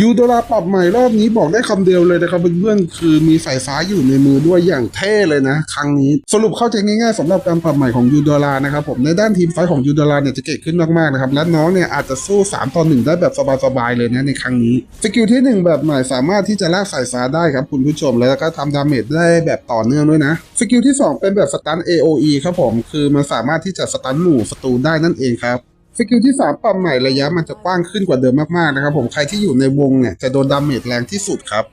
ยูโดราปรับใหม่รอบนี้บอกได้คำเดียวเลยนะครับเพื่อนๆคือมีสายฟ้าอยู่ในมือด้วยอย่างเท่เลยนะ ครั้งนี้สรุปเข้าใจง่ายๆสำหรับการปรับใหม่ของยูโดรานะครับผมในด้านทีมไฟของยูโดราเนี่ยจะเก่งขึ้นมากๆนะครับและน้องเนี่ยอาจจะสู้ 3 ต่อ 1 ได้แบบสบายๆเลยนะในครั้งนี้สกิลที่ 1 แบบใหม่สามารถที่จะลากสายฟ้าได้ครับคุณผู้ชมแล้วก็ทำดาเมจได้แบบต่อเนื่องด้วยนะสกิลที่ 2 เป็นแบบสตัน AOE ครับผมคือมันสามารถที่จะสตันหมู่ศัตรูได้นั่นเองครับ สกิลที่ 3 ปรับใหม่ระยะมันจะกว้างขึ้นกว่าเดิมมากๆนะครับผมใครที่อยู่ในวงเนี่ยจะโดนดาเมจแรงที่สุดครับ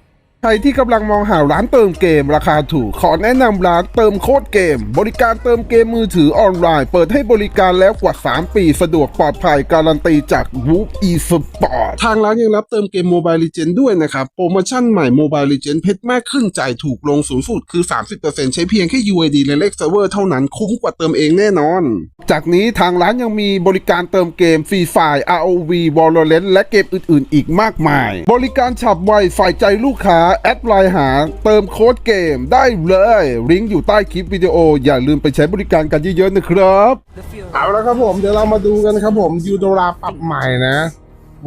ใครที่กำลังมองหาร้านเติมเกมราคาถูก ขอแนะนำร้านเติมโคตรเกม บริการเติมเกมมือถือออนไลน์ เปิดให้บริการแล้วกว่า 3 ปี สะดวกปลอดภัยการันตีจาก w o o e Sport ทางร้านยังรับเติมเกม Mobile Legend ด้วยนะครับ โปรโมชั่นใหม่ Mobile Legend เพชรมากขึ้นจ่ายถูกลงสูงสุดคือ 30%ใช้เพียงแค่ UID และเลขเซิร์ฟเวอร์เท่านั้นคุ้มกว่าเติมเองแน่นอน จากนี้ทางร้านยังมีบริการเติมเกมฟรีไฟ ROV Valorant และเกมอื่น ๆ อีกมากมาย บริการฉับไวฝ่ายใจลูกค้าแอดไลน์หาเติมโค้ดเกมได้เลยลิงก์อยู่ใต้คลิปวิดีโอ อย่าลืมไปใช้บริการกันเยอะๆนะครับเอาแล้วครับผมเดี๋ยวเรามาดูกันครับผมยูโดราปรับใหม่นะ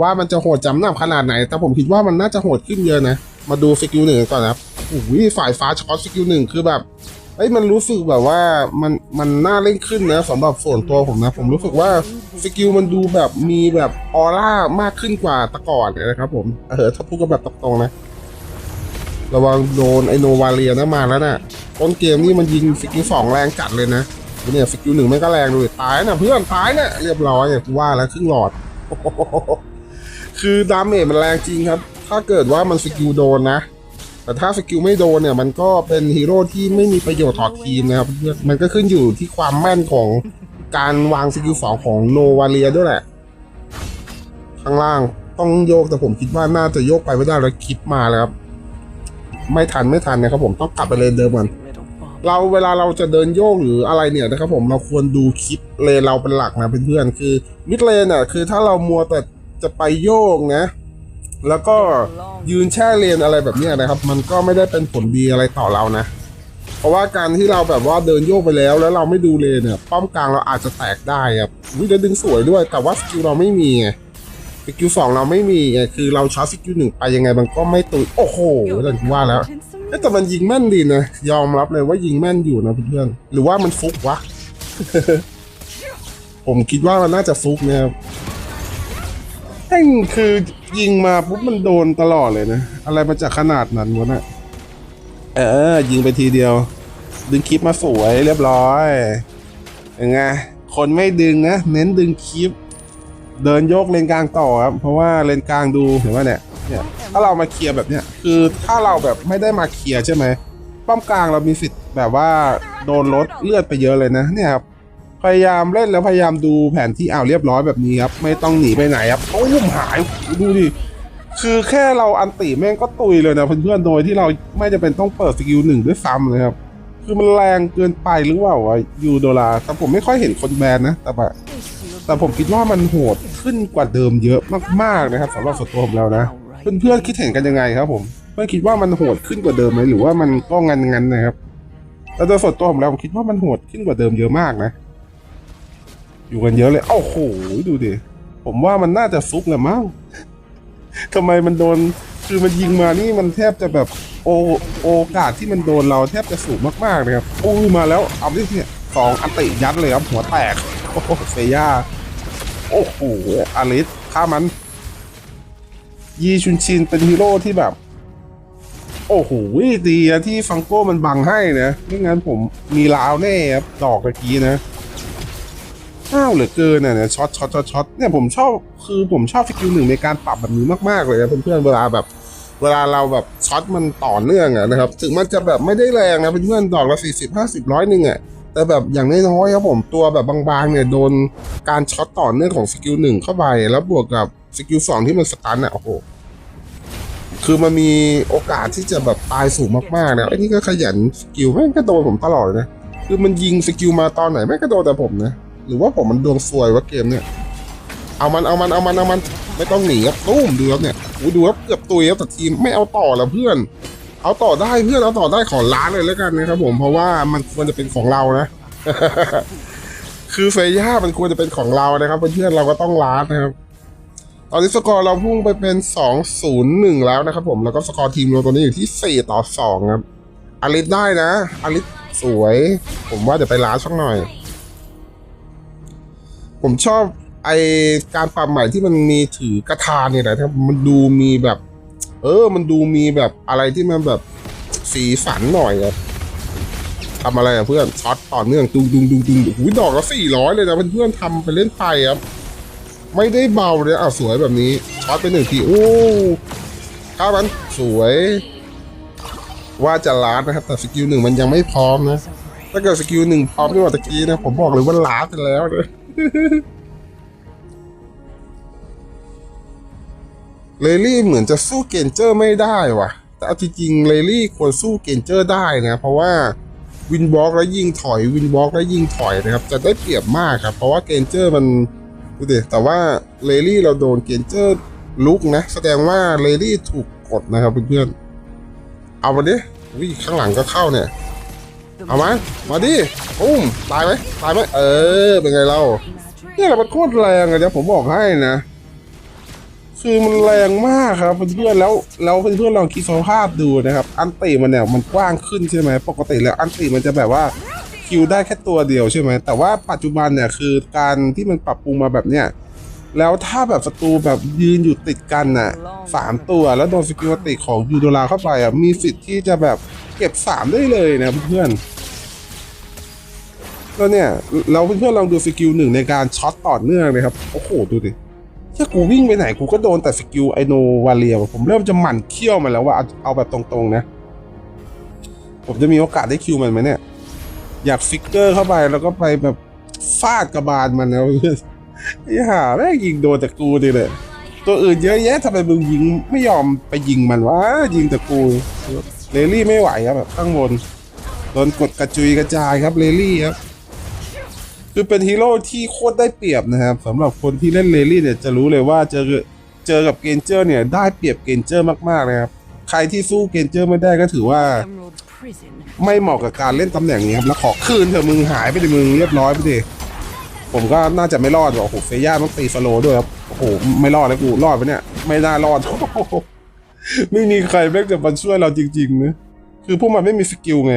ว่ามันจะโหดจำหนับขนาดไหน แต่ผมคิดว่ามันน่าจะโหดขึ้นเยอะนะ มาดูสกิลหนึ่งก่อนนะครับโอ้โหฝ่ายฟ้าช็อตสกิลหนึ่งคือแบบเอ้ยมันรู้สึกแบบว่ามันมันน่าเล่นขึ้นนะสำหรับส่วนตัวผมนะ ผมรู้สึกว่าสกิลมันดูแบบมีแบบออร่ามากขึ้นกว่าแตะก่อนนะครับผมเออถ้าพูดกันแบบตรงๆนะ ระวังโดนไอโนวาเลียนะมาแล้วนะ่ะต้นเกมนี่มันยิงสกิลสองแรงจัดเลยนะเนี่ยสกิลหนึ่งไม่ก็แรงเลยตายนะเพื่อนตายนะเรียบร้อยอย่างที่ว่าแล้วครึ่งหลอด คือดาเมจมันแรงจริงครับ ถ้าเกิดว่ามันสกิลโดนนะ แต่ถ้าสกิลไม่โดนเนี่ยมันก็เป็นฮีโร่ที่ไม่มีประโยชน์ต่อทีมนะครับเพื่อนมันก็ขึ้นอยู่ที่ความแม่นของการวางสกิลสองของโนวาเลียด้วยแหละ ข้างล่างต้องโยกแต่ผมคิดว่าน่าจะโยกไปไม่ได้แล้วคลิปมาแล้วครับ ไม่ทันไม่ทันนะครับผมต้องกลับไปเลนเดิมก่อนเราเวลาเราจะเดินโยกหรืออะไรเนี่ยนะครับผมเราควรดูคลิปเลนเราเป็นหลักนะเพื่อนๆคือมิดเลนอะคือถ้าเรามัวแต่จะไปโยกนะ แล้วก็ยืนแช่เลนอะไรแบบเนี้ยนะครับ มันก็ไม่ได้เป็นผลดีอะไรต่อเรานะ เพราะว่าการที่เราแบบว่าเดินโยกไปแล้ว แล้วเราไม่ดูเลนเนี่ยป้อมกลางเราอาจจะแตกได้ครับวิจะดึงสวยด้วย แต่ว่าสกิลเราไม่มีไง สกิลสองเราไม่มีไงคือเราช็อตสกิลหนึ่งไปยังไงมันก็ไม่ตุยโอ้โหเดินว่าแล้วแต่มันยิงแม่นดีนะ ยอมรับเลยว่ายิงแม่นอยู่นะเพื่อนๆหรือว่ามันฟุกวะ ผมคิดว่ามันน่าจะฟุกนะครับแม่งคือยิงมาปุ๊บมันโดนตลอดเลยนะ อะไรมาจากขนาดนั้นวะน่ะเออ ยิงไปทีเดียว ดึงคลิปมาสวยเรียบร้อยยังไงคนไม่ดึงนะ เน้นดึงคลิป เดินโยกเลนกลางต่อครับเพราะว่าเลนกลางดูเห็นว่าเนี่ยเนี่ยถ้าเรามาเคลียร์แบบเนี้ยคือถ้าเราแบบไม่ได้มาเคลียร์ใช่ไหมป้อมกลางเรามีสิทธิ์แบบว่าโดนลดเลือดไปเยอะเลยนะเนี่ยครับพยายามเล่นแล้วพยายามดูแผนที่อ้าวเรียบร้อยแบบนี้ครับไม่ต้องหนีไปไหนครับโอ้ยหายดูดิคือแค่เราอันติแม่งก็ตุยเลยนะเพื่อนๆโดยที่เราไม่จำเป็นต้องเปิดสกิลหนึ่งด้วยซ้ำเลยครับคือมันแรงเกินไปหรือเปล่าวะยูโดลาแต่ผมไม่ค่อยเห็นคนแบนนะแต่แบบ แต่ผมคิดว่ามันโหดขึ้นกว่าเดิมเยอะมากๆนะครับสำหรับส่วนตัวผมแล้วนะ เพื่อนๆคิดเห็นกันยังไงครับผมเพื่อนคิดว่ามันโหดขึ้นกว่าเดิมไหมหรือว่ามันก็งันงันๆนะครับแต่โดยส่วนตัวผมแล้วผมคิดว่ามันโหดขึ้นกว่าเดิมเยอะมากนะ อยู่กันเยอะเลยโอ้โหดูดิผมว่ามันน่าจะฟุกแหละมั้งทำไมมันโดนคือมันยิงมานี่มันแทบจะแบบโอโอกาสที่มันโดนเราแทบจะสูงมากๆเลยครับโอ้มาแล้วเอาดิเนี่ยสองอันติยัดเลยครับหัวแตก โอ้โหเฟย่าโอ้โหอลิสฆ่ามัน ยีชุนชินเป็นฮีโร่ที่แบบ โอ้โหดีอะที่ฟังโก้มันบังให้นะไม่งั้นผมมีลาวแน่ครับดอกตะกี้นะอ้าวเหลือเกินอะเนี่ยช็อตช็อตช็อตช็อตเนี่ยผมชอบคือผมชอบสกิลหนึ่งในการปรับแบบนี้มากๆเลยนะเพื่อนๆเวลาแบบเวลาเราแบบช็อตมันต่อเนื่องอะนะครับ ถึงมันจะแบบไม่ได้แรงนะเพื่อนๆดอกละสี่สิบห้าสิบร้อยหนึ่งอะ แต่แบบอย่างน้อยๆครับผมตัวแบบบางๆเนี่ยโดนการช็อตต่อเนื่องของสกิลหนึ่งเข้าไปแล้วบวกกับสกิลสองที่มันสตันอะโอ้โหคือมันมีโอกาสที่จะแบบตายสูงมากๆนะไอ้นี่ก็ขยันสกิลแม่งก็โดนผมตลอดเลยนะคือมันยิงสกิลมาตอนไหนแม่งก็โดนแต่ผมนะหรือว่าผมมันดวงซวยวะเกมเนี่ยเอามันเอามันเอามันเอามันไม่ต้องหนีครับตุ้มดูครับเนี่ยอู้ดูครับเกือบตุยครับแต่ทีมไม่เอาต่อแล้วเพื่อน เอาต่อได้เพื่อนเอาต่อได้ขอล้านเลยแล้วกันนะครับผมเพราะว่ามันควรจะเป็นของเรานะ คือเฟย่ามันควรจะเป็นของเรานะครับเพื่อนเราก็ต้องล้านนะครับ ตอนนี้สกอร์เราพุ่งไปเป็น2-0-1แล้วนะครับผมแล้วก็สกอร์ทีมเราตอนนี้อยู่ที่4ต่อ2ครับอลิสได้นะอลิสสวย ผมว่าเดี๋ยวไปล้านสักหน่อย ผมชอบไอการปรับใหม่ที่มันมีถือกระทาเนี่ยแหละครับมันดูมีแบบ เออ มันดูมีแบบอะไรที่มันแบบสีสันหน่อยครับทำอะไรอะเพื่อนช็อตต่อเนื่องดุงดุงดุงดุงหูยดอกละสี่ร้อยเลยนะเพื่อนๆทำไปเล่นไปครับ ไม่ได้เบาเลยอะสวยแบบนี้ช็อตไปหนึ่งทีโอ้ข้ามันสวย ว่าจะล้าดนะครับ แต่สกิลหนึ่งมันยังไม่พร้อมนะ ถ้าเกิดสกิลหนึ่งพร้อมด้วยตะกี้นะ ผมบอกเลยว่าล้าดไปแล้วเลย เลลี่เหมือนจะสู้เกนเจอร์ไม่ได้ว่ะ แต่เอาจริงๆเลลี่ควรสู้เกนเจอร์ได้นะเพราะว่าวินบล็อกแล้วยิงถอยวินบล็อกแล้วยิงถอยนะครับ จะได้เปรียบมากครับ เพราะว่าเกนเจอร์มันดูดิแต่ว่าเลลี่เราโดนเกนเจอร์ลุกนะ แสดงว่าเลลี่ถูกกดนะครับเพื่อนๆเอามาดิวิ่งข้างหลังก็เข้าเนี่ย เอามามาดิปุ้มตายไหมตายไหมเออเป็นไงเราเนี่ยแหละมันโคตรแรงเลยนะผมบอกให้นะ คือมันแรงมากครับเพื่อนแล้วแล้วเพื่อนลองคิดสภาพดูนะครับ อันติมันเนี่ยมันกว้างขึ้นใช่ไหมปกติแล้วอันติมันจะแบบว่าคิวได้แค่ตัวเดียวใช่ไหมแต่ว่าปัจจุบันเนี่ยคือการที่มันปรับปรุงมาแบบเนี้ยแล้วถ้าแบบศัตรูแบบยืนอยู่ติดกันน่ะสามตัวแล้วโดนสกิลอันติของยูโดราเข้าไปอะมีสิทธิ์ที่จะแบบเก็บสามได้เลยนะเพื่อนแล้วเนี่ยเราเพื่อนๆลองดูสกิลหนึ่งในการช็อตต่อเนื่องเลยครับโอ้โหดูดิ ถ้ากูวิ่งไปไหนกูก็โดนแต่สกิลไอโนวาเลียผมเริ่มจะหมั่นเคี้ยวมันแล้วว่าเอาแบบตรงๆนะ ผมจะมีโอกาสได้คิวมันไหมเนี่ย อยากฟิกเกอร์เข้าไปแล้วก็ไปแบบฟาดกระบาลมันนะเพื่อนไอ้ห่าแม่งยิงโดนแต่กูดิเลย ตัวอื่นเยอะแยะทำไมมึงยิงไม่ยอมไปยิงมันวะยิงแต่กูเลลี่ไม่ไหวครับแบบข้างบนโดนกดกระจุยกระจายครับเลลี่ครับ คือเป็นฮีโร่ที่โคตรได้เปรียบนะครับสำหรับคนที่เล่นเลลี่เนี่ยจะรู้เลยว่าเจอเจอกับเกนเจอร์เนี่ยได้เปรียบเกนเจอร์มากๆนะครับใครที่สู้เกนเจอร์ไม่ได้ก็ถือว่า Emerald Prison. ไม่เหมาะกับการเล่นตำแหน่งนี้ครับแล้วขอคืนเถอะมึงหายไปดิมึงเรียบร้อยไปดิผมก็น่าจะไม่รอดว่ะโอ้โหเฟย่าต้องตีสโลว์ด้วยครับโอ้โหไม่รอดเลยกูรอดไปเนี่ย ไม่น่ารอดโอ้โหไม่มีใครแม่งจะมาช่วยเราจริงๆนะคือพวกมันไม่มีสกิลไง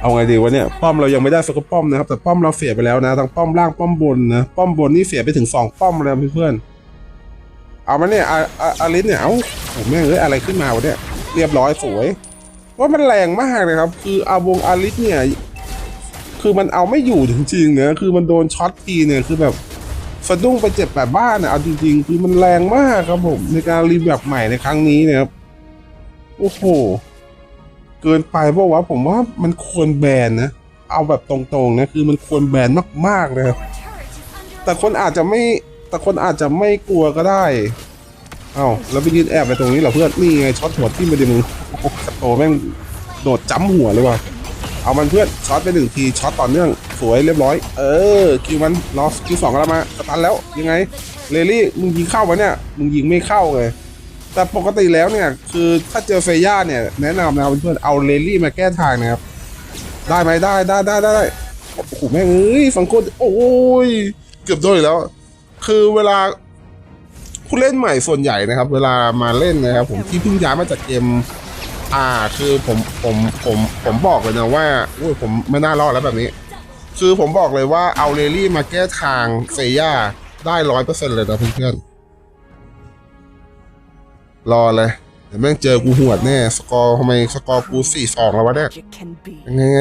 เอาไงดีวะเนี่ยป้อมเรายังไม่ได้สักป้อมนะครับแต่ป้อมเราเสียไปแล้วนะทั้งป้อมล่างป้อมบนนะป้อมบนนี่เสียไปถึงสองป้อมแล้วเพื่อนๆเอามาเนี่ยอาอาอาลิสเนี่ยเอ้าโอ้แม่งเอ้ยอะไรขึ้นมาวะเนี่ยเรียบร้อยสวยว่ามันแรงมากเลยครับ คืออาวงอาลิสเนี่ยคือมันเอาไม่อยู่จริงๆนะคือมันโดนช็อตทีเนี่ยคือแบบสะดุ้งไปเจ็บแบบบ้านนะเอาจริงๆ คือมันแรงมากครับผมในการรีแบบใหม่ในครั้งนี้นะครับโอ้โห เกินไปเพราะว่าผมว่ามันควรแบนนะ เอาแบบตรงๆนะคือมันควรแบนมากๆเลยแต่คนอาจจะไม่แต่คนอาจจะไม่กลัวก็ได้ เอ้าแล้วไปยืนแอบไปตรงนี้เหรอเพื่อนนี่ไงช็อตหัวที่ไมาดิมึงโอ้โหกระโตแม่งโดดจ้ำหัวเลยว่ะเอามันเพื่อนช็อตไปหนึ่งทีช็อตต่อเนื่องสวยเรียบร้อย เออคิวมันรอคิวสองกันแล้วมาสตันแล้วยังไงเลลี่มึงยิงเข้าวะเนี่ยมึงยิงไม่เข้าเลย แต่ปกติแล้วเนี่ย คือถ้าเจอเฟย่าเนี่ย แนะนำนะครับเพื่อนๆเอาเลลี่มาแก้ทางนะครับ ได้ไหมได้ได้ได้ได้ได้โอ้โหแม่งเอ้ยฟังโคตรโอ้ย เกือบโดนอีกแล้ว คือเวลาผู้เล่นใหม่ส่วนใหญ่นะครับ เวลามาเล่นนะครับ ผมที่เพิ่งย้ายมาจากเกมอ่าคือผมผมผมผมบอกเลยนะว่าอุ้ยผมไม่น่ารอดแล้วแบบนี้ คือผมบอกเลยว่าเอาเลลี่มาแก้ทางเฟย่าได้ร้อยเปอร์เซ็นต์เลยนะเพื่อนๆ รอเลยเดี๋ยวแม่งเจอกูหวดแน่ สกอร์ทำไมสกอร์กูสี่สองแล้ววะเนี่ย Magic can be. ยังไงไง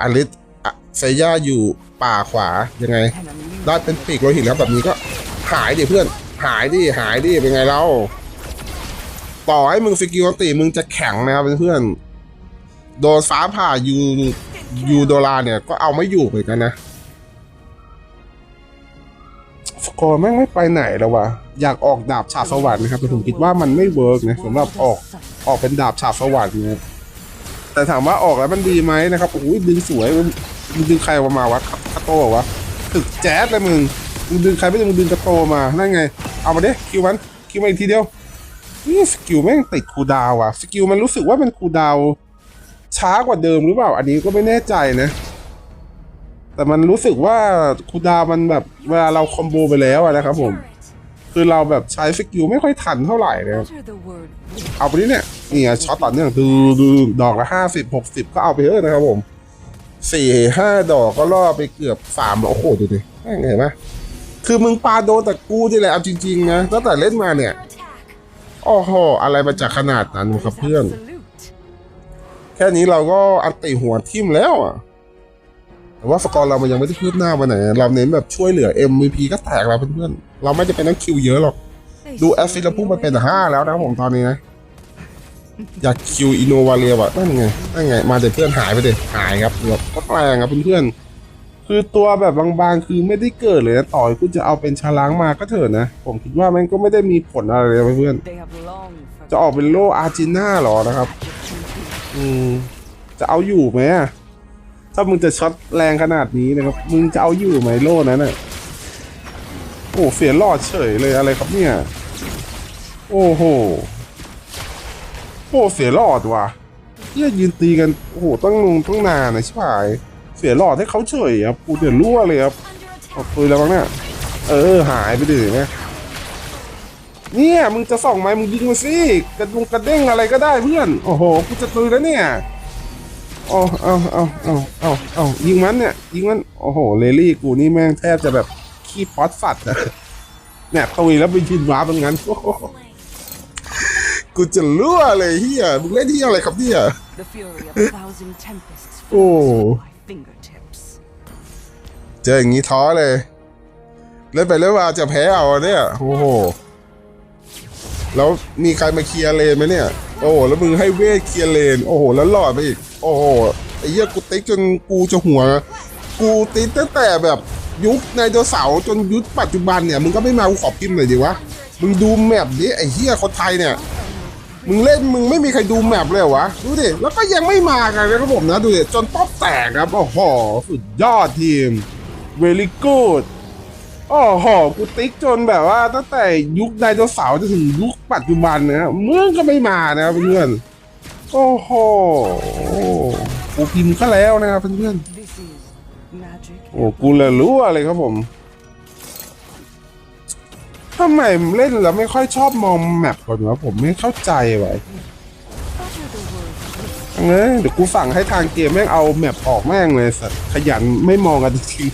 อลิสอะเซย่าอยู่ป่าขวายังไง An illusion. ได้เป็นปีกโลหิตแล้วแบบนี้ก็หายดิเพื่อน หายดิหายดิเป็นไงเราต่อให้มึงสกิลอันติมึงจะแข็งนะครับเพื่อนๆโดนฟ้าผ่ายูยูโดลาเนี่ยก็เอาไม่อยู่เหมือนกันนะ สกอร์แม่งไม่ไปไหนแล้ววะ อยากออกดาบฉาบสวรรค์นะครับแต่ผมคิดว่ามันไม่เวิร์กนะสำหรับออกออกเป็นดาบฉาบสวรรค์นะแต่ถามว่าออกแล้วมันดีไหมนะครับโอ้ยดึงสวยมึงดึงใครมาวะคาโต้วะถึกแจ๊ดเลยมึงมึงดึงใครไม่ดึงมึงดึงกระโตมานั่นไง เอามาดิคิวมันคิวมาอีกทีเดียวนี่สกิลแม่งติดคูดาวน์ว่ะสกิลมันรู้สึกว่ามันคูดาวช้ากว่าเดิมหรือเปล่า อันนี้ก็ไม่แน่ใจนะ แต่มันรู้สึกว่าคูดาวมันแบบเวลาเราคอมโบไปแล้วนะครับผม คือเราแบบใช้สกิลไม่ค่อยทันเท่าไหร่นะครับ Utter the word เอาไปนี่เนี่ยนี่ไงช็อตต่อเนื่องดูดูดอกละห้าสิบหกสิบก็เอาไปเถอะนะครับผมสี่ห้าดอกก็ล่อไปเกือบสามโอ้โหดูดิแม่งเห็นไหมคือมึงปาโดนแต่กูนี่แหละเอาจริงๆนะตั้งแต่เล่นมาเนี่ยโอ้โหอะไรมาจากขนาดนั้นครับเพื่อน absolute. แค่นี้เราก็อันติหัวทิ่มแล้วอะแต่ว่าสกอร์เรามันยังไม่ได้คืบหน้ามาไหนเราเน้นแบบช่วยเหลือ MVP ก็แตกแล้วเพื่อนๆ เราไม่จะเป็นต้องคิวเยอะหรอก They ดู say แอฟฟิล the พุ่งไปเป็น only ห้าแล้วนะครับผมตอนนี้นะ อยากคิวอินโนวาเรียว่ะนั่นไงนั่นไง มาเดี๋ยวเพื่อนหายไปเด็หายครับเดี๋ยวก็แรงครับเพื่อนๆคือตัวแบบบางๆคือไม่ได้เกิดเลยนะต่อยกูจะเอาเป็นชาล้างมาก็เถอะนะ ผมคิดว่ามันก็ไม่ได้มีผลอะไรเลยเพื่อน They have long ๆจะออกเป็นโลอาร์จิน่าหรอนะครับ อืมจะเอาอยู่ไหมอะถ้ามึงจะช็อตแรงขนาดนี้นะครับ มึงจะเอาอยู่ไหมโล่นั้นน่ะ โอ้เสียหลอดเฉยเลยอะไรครับเนี่ย โอ้โหโอ้เสียหลอดว่ะเฮียยืนตีกันโอ้โหต้องลงต้องนานนะชิบหายเสียหลอดให้เขาเฉยครับกูเดือดรั่วเลยครับเอาปืนแล้วบ้างเนี่ยเออหายไปดิเห็นไหมเนี่ยมึงจะส่องไหมมึงยิงมาสิกระดุงกระเด้งอะไรก็ได้เพื่อนโอ้โหกูจะตุยแล้วเนี่ยเอาเอาเอาเอาเอาเอายิงมันเนี่ยยิงมันโอ้โหเลลี่กูนี่แม่งแทบจะแบบ ขี้ป๊อตสัตว์อะเนี่ยตุยแล้วไปยินว้าเป็นงั้นโอ้โหกูจะรั่วเลยเฮียมึงเล่นที่อะไรครับเนี่ย The fury of a thousand tempests Oh. flows at my fingertips. เจออย่างนี้ท้อเลย เล่นไปเล่นมาจะแพ้เอาอะเนี่ยโอ้โหแล้วมีใครมาเคลียร์เลนไหมเนี่ย โอ้โหแล้วมึงให้เวทเคลียร์เลน โอ้โหแล้วหลอดไปอีก โอ้โหไอ้เหี้ยกูติ๊กจนกูจะหัว กูติ๊กตั้งแต่แบบ ยุคไดโนเสาร์จนยุคปัจจุบันเนี่ย มึงก็ไม่มากูขอบพิมพ์หน่อยดิวะ มึงดูแมปดิไอ้เหี้ยคนไทยเนี่ย มึงเล่นมึงไม่มีใครดูแมปเลยวะ ดูดิ แล้วก็ยังไม่มากันนะครับผมนะ ดูดิ จนป๊อปแตกครับ โอ้โห สุดยอดทีม very good โอ้โหกูติ๊กจนแบบว่าตั้งแต่ยุคไดโนเสาร์จนถึงยุคปัจจุบันนะครับมึงก็ไม่มานะครับเพื่อนโอ้โหกูพิมพ์ก็แล้วนะครับเพื่อน โอ้กูเลยรู้อะไรครับผมทำไมเล่นแล้วไม่ค่อยชอบมองแมปก่อนวะผมไม่เข้าใจไว้ Utter the word เอ้ยเดี๋ยวกูสั่งให้ทางเกมแม่งเอาแมปออกแม่งเลยสัตว์ขยันไม่มองกันจริง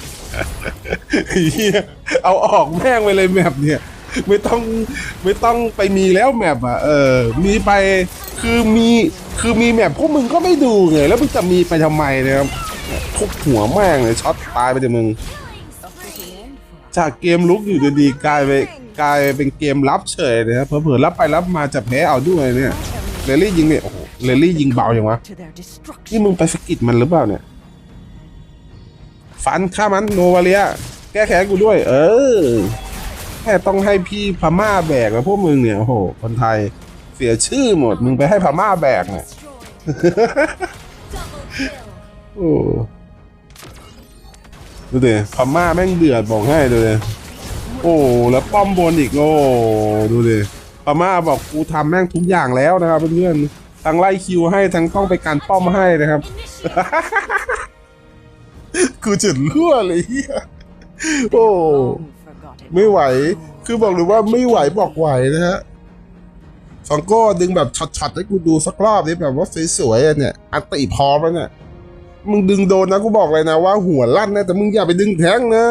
ๆเหี้ยเอาออกแม่งไปเลยแมปเนี่ยไม่ต้องไม่ต้องไปมีแล้วแมปอะเออ มีไปคือมีคือมีแมปพวกมึงก็ไม่ดูไงแล้วมึงจะมีไปทำไมนะครับ ทุกหัวแม่งเลยช็อตตายไปเดี๋ยวมึง จากเกมลุกอยู่ดีๆกลายไปกลายเป็นเกมรับเฉยนะครับเผลอรับไปรับมาจะแพ้เอาด้วยเนี่ยเลลี่ยิงเนี่ยโอ้โหเลลี่ยิงเบาอย่างวะนี่มึงไปสกิดมันหรือเปล่าเนี่ยฟันฆ่ามันโนวาเลียแก้แค้นกูด้วย เออแค่ต้องให้พี่พม่าแบกแล้วพวกมึงเนี่ยโอ้โหคนไทยเสียชื่อหมดมึงไปให้พม่าแบกเนี่ย ดูดิพม่าแม่งเดือดบอกให้ดูดิโอ้แล้วป้อมบนอีกโอ้ดูดิพม่าบอกกูทำแม่งทุกอย่างแล้วนะครับเพื่อนๆทั้งไล่คิวให้ทั้งต้องไปการป้อมให้นะครับกูจะรั่วเลยเฮียโอ้ไม่ไหว คือบอกเลยว่าไม่ไหวบอกไหวนะฮะฟองโก้ดึงแบบช็อตๆให้กูดูสักรอบนี้แบบว่าสวยๆเนี่ย อันติพร้อมแล้วเนี่ย มึงดึงโดนนะกูบอกเลยนะว่าหัวลั่นนะแต่มึงอย่าไปดึงแทงนะ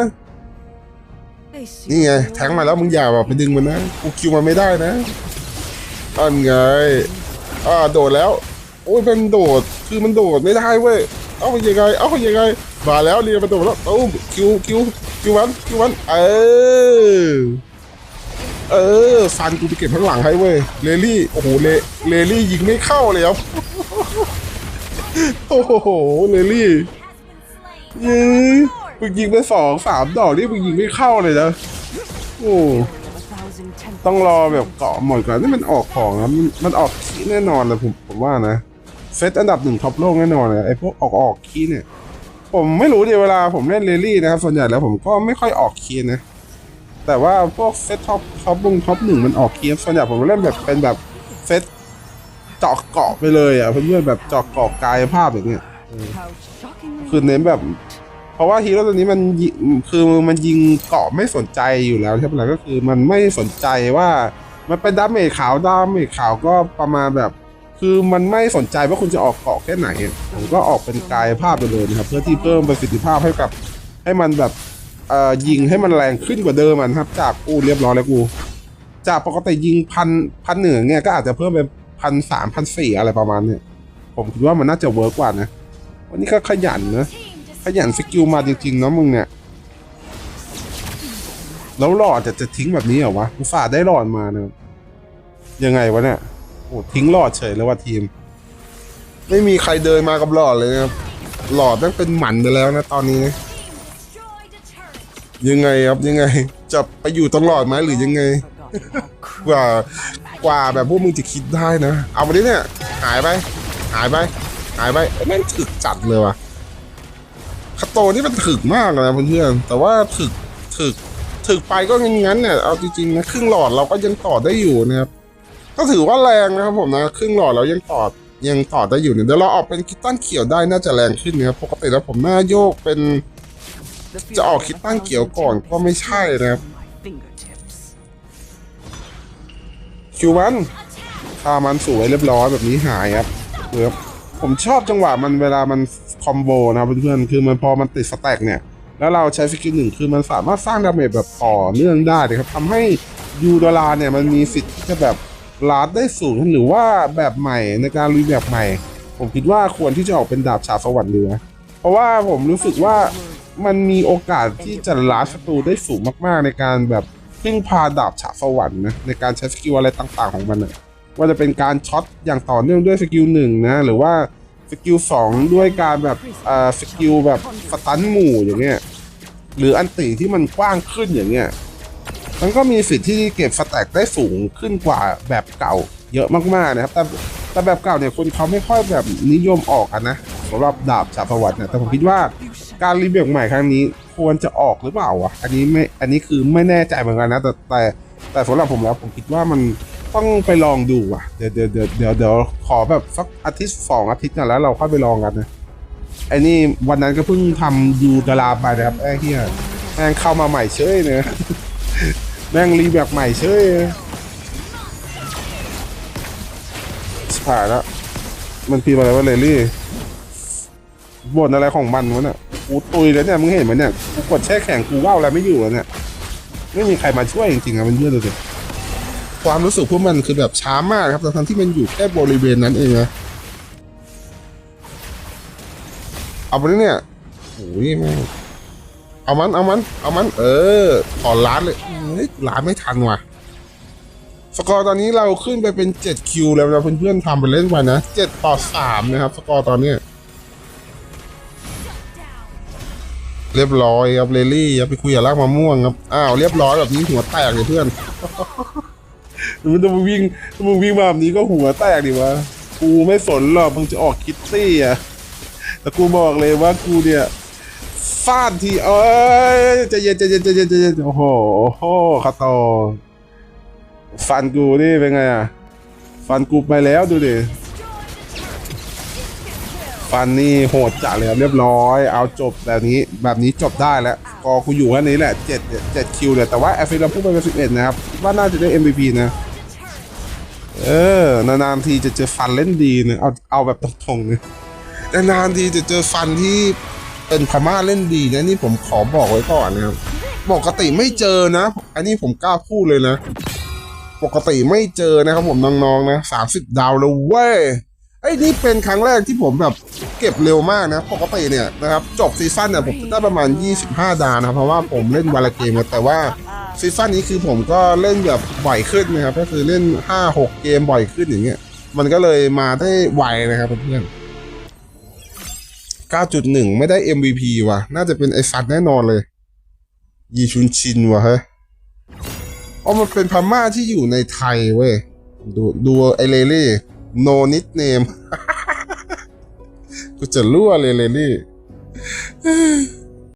นี่ไงแทงมาแล้วมึงอย่าแบบไปดึงมันนะกูคิวมันไม่ได้นะอันไงอ่าโดดแล้ว โอ้ยมันโดดคือมันโดดไม่ได้เว้ยเอาไปยังไงเอาไปยังไงมาแล้วเรียนมาโดดแล้วตู้คิวคิวคิวมันคิวมันเออเออฟันกูไปเก็บข้างหลังให้เว้ยเลลี่โอ้โหเลเลลี่ยิงไม่เข้าเลยครับ โอ้โหเลลี่ยิงมึงยิงไปสองสามดอกนี่มึงยิงไม่เข้าเลยนะโอ้ of a thousand tempest. ต้องรอแบบเกาะหมดก่อนนี่มันออกของนะมันมันออกคีย์แน่นอนเลยผมผมว่านะเซตอันดับหนึ่งท็อปโลกแน่นอนเลยไอ้พวกออกออกคีย์เนี่ย ผมไม่รู้เดียวเวลาผมเล่นเรลลี่นะครับส่วนใหญ่แล้วผมก็ไม่ค่อยออกคีย์นะแต่ว่าพวกเซตท็อปท็อปวงท็อปหนึ่งมันออกคีย์ส่วนใหญ่ผมเล่นแบบเป็นแบบเซต เจาะเกาะไปเลยอะเพื่อนๆแบบเจาะเกาะกายภาพอย่างเงี้ย How shockingly คือเน้นแบบ เพราะว่าฮีโร่ตัวนี้มันยิคือมันยิงเกาะไม่สนใจอยู่แล้วใช่ไหมล่ะก็คือมันไม่สนใจว่ามันเป็นดาเมจขาวดาเมจขาวก็ประมาณแบบ คือมันไม่สนใจว่าคุณจะออกเกาะแค่ไหนอะผมก็ออกเป็นกายภาพไปเลยนะครับเพื่อที่เพิ่มประสิทธิภาพให้กับ ให้มันแบบเอ่อยิงให้มันแรงขึ้นกว่าเดิมอะนะครับ จากกูเรียบร้อยแล้วกู จากปกติยิงพันพันหนึ่งเนี่ยก็อาจจะเพิ่มเป็น พันสามพันสี่อะไรประมาณเนี่ยผมคิดว่ามันน่าจะเวิร์กกว่านะ วันนี้ก็ขยันนะขยันสกิลมาจริงๆเนาะมึงเนี่ย แล้วหลอดจะจะทิ้งแบบนี้เหรอวะกูฝ่าห์ได้หลอดมาเนะยังไงวะเนี่ยโอ้ทิ้งหลอดเฉยเลยว่าทีม ไม่มีใครเดินมากับหลอดเลยครับหลอดต้องเป็นหมันไปแล้วนะตอนนี้นะยังไงครับยังไง จะไปอยู่ตรงหลอดไหมหรือยังไง กว่า กว่าแบบพวกมึงจะคิดได้นะ เอาไปดิเนี่ย หายไป หายไป หายไปแม่งถึกจัดเลยว่ะคาโตนี่มันถึกมากนะเพื่อนๆแต่ว่าถึกถึกถึกไปก็งั้นๆเนี่ยเอาจริงๆนะครึ่งหลอดเราก็ยังต่อได้อยู่นะครับก็ถือว่าแรงนะครับผมนะครึ่งหลอดเรายังต่อยังต่อได้อยู่เนี่ยเดี๋ยวเราออกเป็นคิตตันเขียวได้น่าจะแรงขึ้นนะครับปกติแล้วผมน่าโยกเป็นจะออกคิดตั้งเขียวก่อนก็ไม่ใช่นะครับ คิวมันฆ่ามันสวยเรียบร้อยแบบนี้หายครับเครับผมชอบจังหวะมันเวลามันคอมโบนะเพื่อนๆคือมันพอมันติดสแต็กเนี่ย แล้วเราใช้สกิลหนึ่งคือมันสามารถสร้างดาเมจแบบต่อเนื่องได้นะครับทำให้ยูดอลาเนี่ยมันมีสิทธิ์ที่จะแบบลาดได้สูงหรือว่าแบบใหม่ในการลุยแบบใหม่ ผมคิดว่าควรที่จะออกเป็นดาบฉาบสวรรค์เรือเพราะว่าผมรู้สึกว่ามันมีโอกาสที่จะลาดศัตรูได้สูงมากๆในการแบบ พึ่งพาดาบฉาสวรรค์นะในการใช้สกิลอะไรต่างๆของมันนะว่าจะเป็นการช็อตอย่างต่อเนื่องด้วยสกิลหนึ่งนะหรือว่าสกิลสองด้วยการแบบอ่อสกิลแบบสตันหมู่อย่างเงี้ยหรืออันติที่มันกว้างขึ้นอย่างเงี้ยมันก็มีสิทธิ์ที่เก็บสแต็กได้สูงขึ้นกว่าแบบเก่าเยอะมากๆนะครับแต่แต่แบบเก่าเนี่ยคนเขาไม่ค่อยแบบนิยมออกกันะสำหรับดาบฉาบประวัติเนี่ยแต่ผมคิดว่าการรีเบิร์กใหม่ครั้งนี้ ควรจะออกหรือเปล่าวะอันนี้ไม่อันนี้คือไม่แน่ใจเหมือนกันนะแต่แต่แต่สำหรับผมแล้วผมคิดว่ามันต้องไปลองดูว่ะเดี๋ยวเดี๋ยวเดี๋ยวเดี๋ยวเดี๋ยวขอแบบสักอาทิตย์สองอาทิตย์นะแล้วเราค่อยไปลองกันนะไอ้นี่วันนั้นก็เพิ่งทำยูดาราไปนะครับไอ้เหี้ยแม่งเข้ามาใหม่เฉยเนอะแม่งรีแบบใหม่เฉยชิบหายแล้วมันพิมอะไรวะเลลี่บ่นอะไรของมันวะเนี่ย กูตุยแล้วเนี่ยมึงเห็นไหมเนี่ยกูกดแช่แข็งกูว่าวอะไรไม่อยู่แล้วเนี่ยไม่มีใครมาช่วยจริงๆอะมันเยอะเลยความรู้สึกพวกมันคือแบบช้ามากครับทั้งที่มันอยู่แค่บริเวณนั้นเองนะเอาไปเลยเนี่ยโอ้ยแม่เอามันเอามันเอามัน เออขอล้านเลยเฮ้ยล้านไม่ทันว่ะสกอร์ตอนนี้เราขึ้นไปเป็น7คิวแล้วนะเพื่อนๆทำไปเล่นไปนะ7ต่อ3นะครับสกอร์ตอนเนี้ย เรียบร้อยครับเลลี่อย่าไปคุยกับลากมะม่วงครับอ้าวเรียบร้อยแบบนี้หัวแตกเลยเพื่อนมันจะมาวิ่งมึงวิ่งมาแบบนี้ก็หัวแตกดิวะกูไม่สนหรอกมึงจะออกคิตตี้อะแต่กูบอกเลยว่ากูเนี่ยฟาดทีเอ้ยจะเย็นจะเย็นจะเย็นจะเย็นโอ้โหโอ้โหคาโตฟันกูนี่เป็นไงอะฟันกูไปแล้วดูดิ ฟันนี่โหดจัดเลยครับเรียบร้อย เอาจบแบบนี้แบบนี้จบได้แล้วกอกูอยู่แค่นี้แหละเจ็ดเจ็ดคิวเนี่ยแต่ว่าแอฟริกาพุ่งไปเป็นสิบเอ็ดนะครับว่าน่าจะได้ MVP นะเออนานๆทีจะเจอฟันเล่นดีนะเอาเอาแบบตรงๆนะนานๆทีจะเจอฟันที่เป็นพม่าเล่นดีนะนี่ผมขอบอกไว้ก่อนนะครับปกติไม่เจอนะ อันนี้ผมกล้าพูดเลยนะ ปกติไม่เจอนะครับผมน้องๆนะสามสิบดาวแล้วเว้ย ไอ้ยนี่เป็นครั้งแรกที่ผมแบบเก็บเร็วมากนะปกติเนี่ยนะครับจบซีซั่นเนี่ยผมจะได้ประมาณ 25 ดาวนะครับเพราะว่าผมเล่นวันละเกมนะแต่ว่าซีซั่นนี้คือผมก็เล่นแบบบ่อยขึ้นนะครับก็คือเล่น 5-6 เกมบ่อยขึ้นอย่างเงี้ยมันก็เลยมาได้ไวนะครับเพื่อนๆ9.1 ไม่ได้ MVP ว่ะ น่าจะเป็นไอซัตแน่นอนเลย ยีชุนชินว่ะเฮ้ยอ๋อมันเป็นพม่าที่อยู่ในไทยเว้ยดูดูไอเลเล่ โนนิดเนมกูจะรั่วเลยเลยนี่